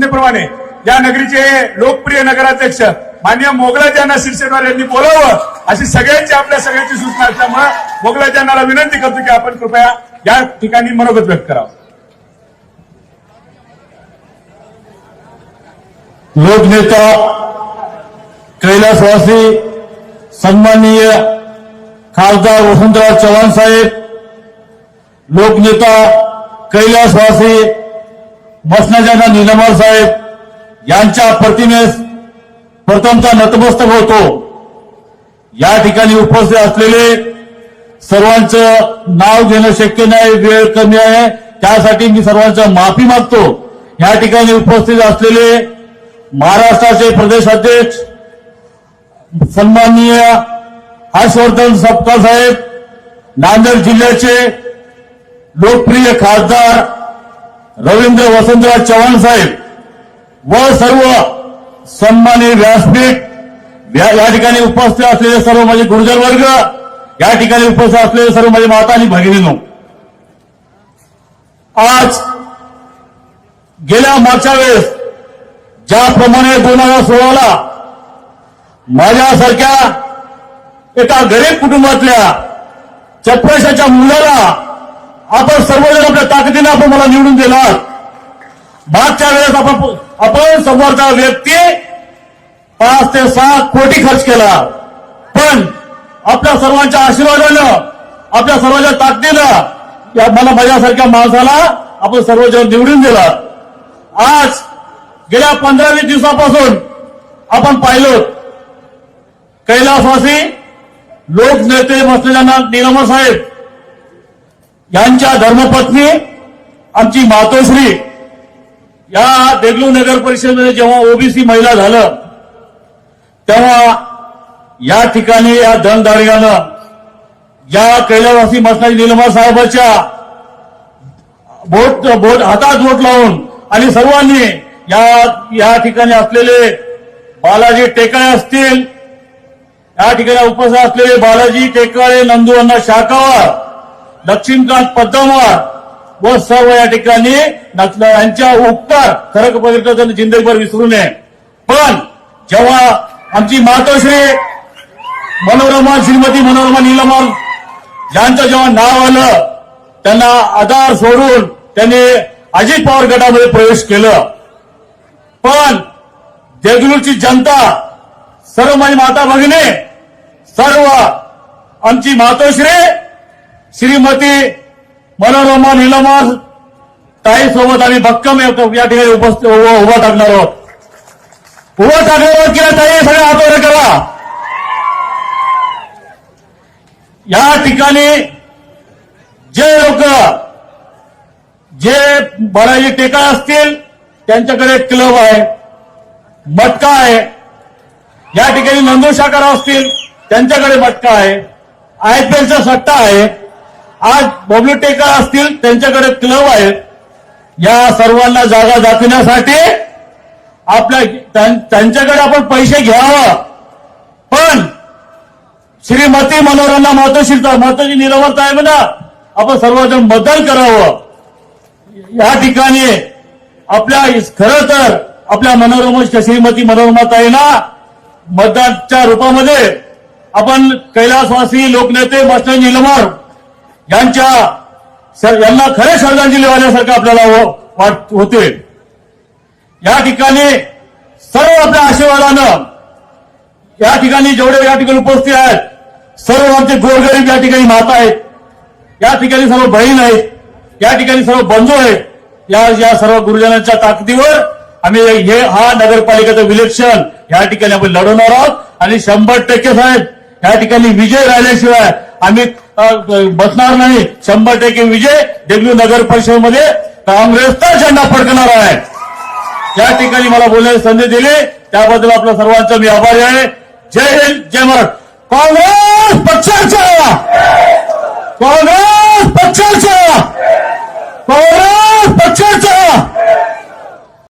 सूचनेप्रमाणे या नगरीचे लोकप्रिय नगराध्यक्ष मान्य मोगलाजांना शिरसेनवार यांनी बोलावं अशी सगळ्यांची आपल्या सगळ्यांची सूचना असल्यामुळे मोगलाजांना विनंती करतो की आपण कृपया या ठिकाणी मनोगत व्यक्त करावं. लोकनेता कैलासवासी सन्माननीय खासदार वसंतराव चव्हाण साहेब लोकनेता कैलासवासी बसण्याच्या निलंबर साहेब यांच्या प्रतिमेस प्रथमचा नतमस्तक होतो. या ठिकाणी उपस्थित असलेले सर्वांचं नाव घेणं शक्य नाही वेळ कमी आहे. त्यासाठी मी सर्वांचं माफी मागतो. या ठिकाणी उपस्थित असलेले महाराष्ट्राचे प्रदेशाध्यक्ष सन्माननीय हर्षवर्धन सप्ता साहेब नांदेड जिल्ह्याचे लोकप्रिय खासदार रवींद्र वसंतराव चव्हाण साहेब व सर्व सन्मानी व्यासपीठ या या ठिकाणी उपस्थित असलेले सर्व माझे गुरुजन वर्ग या ठिकाणी उपस्थित असलेले सर्व माझे माता आणि भगिनीनो. आज गेल्या मागच्या वेळेस ज्याप्रमाणे दोन हजार सोळाला माझ्यासारख्या एका गरीब कुटुंबातल्या चपराशाच्या मुलाला आपण सर्वजण आपल्या ताकदीने आपण मला निवडून दिला मागच्या वेळेस आपण आपण समोरचा व्यक्ती पाच ते सहा कोटी खर्च केला. पण आपल्या सर्वांच्या आशीर्वादानं आपल्या सर्वांच्या ताकदीनं या मला माझ्यासारख्या माणसाला आपण सर्वजण निवडून दिला आज गेल्या पंधरा वीस दिवसापासून आपण पाहिलं कैलासवासी लोकनेते असलेल्या निलमा साहेब यांच्या धर्मपत्नी आमची मातोश्री या देगलू नगर परिषदेमध्ये जेव्हा ओबीसी महिला झालं तेव्हा या ठिकाणी या धनदाडग्यानं या कैलासवासी मसनाजी निलमा साहेबाच्या बोट बोट हातात बोट लावून आणि सर्वांनी या या ठिकाणी असलेले बालाजी टेकाळे असतील या ठिकाणी उपस्थित असलेले बालाजी टेकाळे नंदू अण्णा शाकावार लक्ष्मीकांत पद्मावर व सर्व या ठिकाणी यांच्या उपकार खरं पवित्र जिंदगीभर विसरू नये. पण जेव्हा आमची मातोश्री मनोरमा श्रीमती मनोरमा नीलमल यांचं जेव्हा नाव आलं त्यांना आधार सोडून त्यांनी अजित पवार गटामध्ये प्रवेश केलं. पण देगलूरची जनता सर्व माझी माता भगिनी सर्व आमची मातोश्री श्रीमती मनोरमा निलमल ताईसोबत आम्ही भक्कम या या ठिकाणी उपस्थित उभा टाकणार आहोत. उभा टाकणार आहोत की ताई सगळ्या हातोरे करा. या ठिकाणी जे लोक जे बराजी टेका असतील त्यांच्याकडे क्लब आहे मटका आहे. या ठिकाणी नंदुशाकर असतील त्यांच्याकडे मटका आहे. आयपीएलचा सट्टा आहे. आज बबलू असतील त्यांच्याकडे क्लब आहे. या सर्वांना जागा दाखवण्यासाठी आपल्या त्यांच्याकडे आपण पैसे घ्यावं. पण श्रीमती मनोहरांना मातोश्री मातोजी निलवर साहेब ना आपण सर्वजण मतदान करावं. या ठिकाणी आपल्या खरं तर आपल्या मनोरमा श्रीमती मनोरमा ताईना मतदानच्या रूपामध्ये आपण कैलासवासी लोकनेते मास्टर निलमार यांच्या सर- यांना खरे श्रद्धांजली वाहण्यासारखं आपल्याला हो, वाट होते. या ठिकाणी सर्व आपल्या आशीर्वादानं या ठिकाणी जेवढे या ठिकाणी उपस्थित आहेत सर्व आमचे गोरगरीब या ठिकाणी माता आहेत या ठिकाणी सर्व बहीण आहेत या ठिकाणी सर्व बंधू आहेत या या सर्व गुरुजनांच्या ताकदीवर आम्ही हे हा नगरपालिकेचं विलेक्शन या ठिकाणी आपण लढवणार आहोत. आणि शंभर टक्के साहेब या ठिकाणी विजय राहिल्याशिवाय आम्ही बसणार नाही. शंभर टक्के विजय देगलू नगर परिषदेमध्ये काँग्रेसचा झेंडा फडकणार आहे. त्या ठिकाणी मला बोलण्याची संधी दिली. त्याबद्दल आपल्या सर्वांचा मी आभारी आहे. जय हिंद जय महाराष्ट्र काँग्रेस!